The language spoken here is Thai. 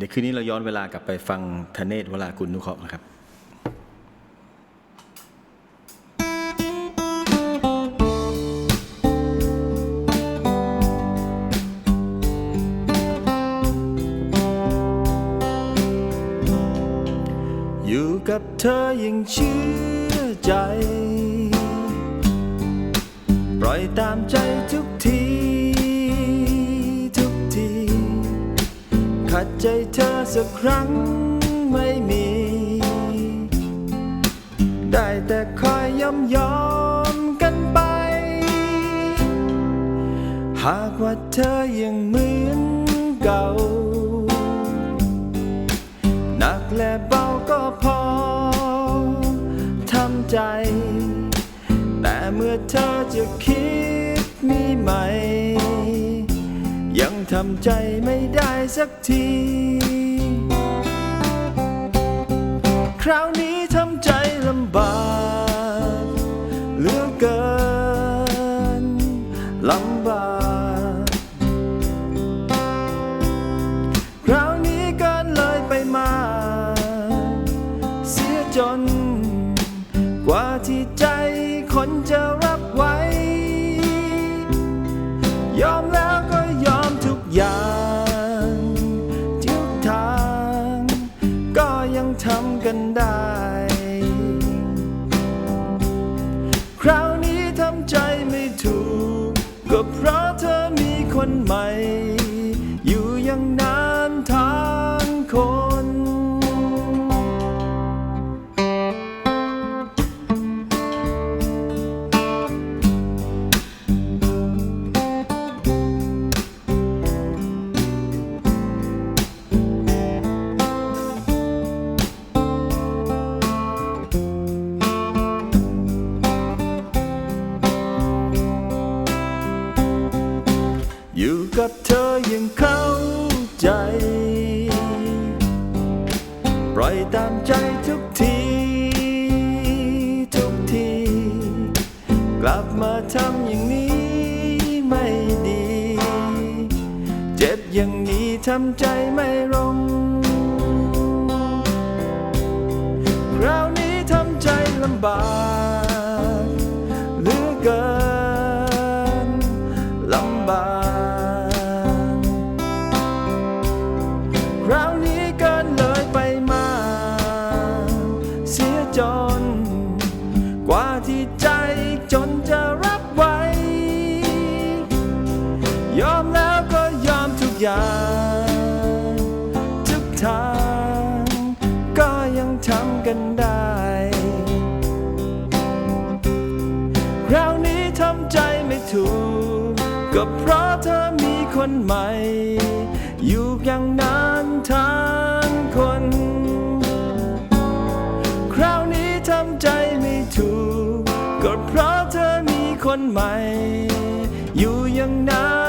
เดี๋ยวคืนนี้เราย้อนเวลากลับไปฟังธเนศวรากุลนุเคราะห์นะครับอยู่กับเธอยังเชื่อใจ ใจเธอสักครั้งไม่มี ได้แต่คอยยอมยอมกันไป หากว่าเธอยังเหมือนเก่า หนักและเบาก็พอทำใจ แต่เมื่อเธอจะคิดมีใหมำใจไม่ได้สักที คราวนี้ทำใจลำบากเหลือเกินลำบาก คราวนี้เกินเลยไปมา เสียจนกว่าที่ ก็เพราะเธอมีคนใหม่ กับเธอยังเข้าใจ ปล่อยตามใจทุกที ทุกที กลับมาทำอย่างนี้ไม่ดี เจ็บอย่างนี้ทำใจไม่ลงคราวนี้ทำใจลำบาก ยางทุกทาง ก็ยังทำกันได้ คราวนี้ทำใจไม่ถูก ก็เพราะเธอมีคนใหม่ อยู่อย่างนานทางคน คราวนี้ทำใจไม่ถูก ก็เพราะเธอมีคนใหม่ อยู่ยังนาน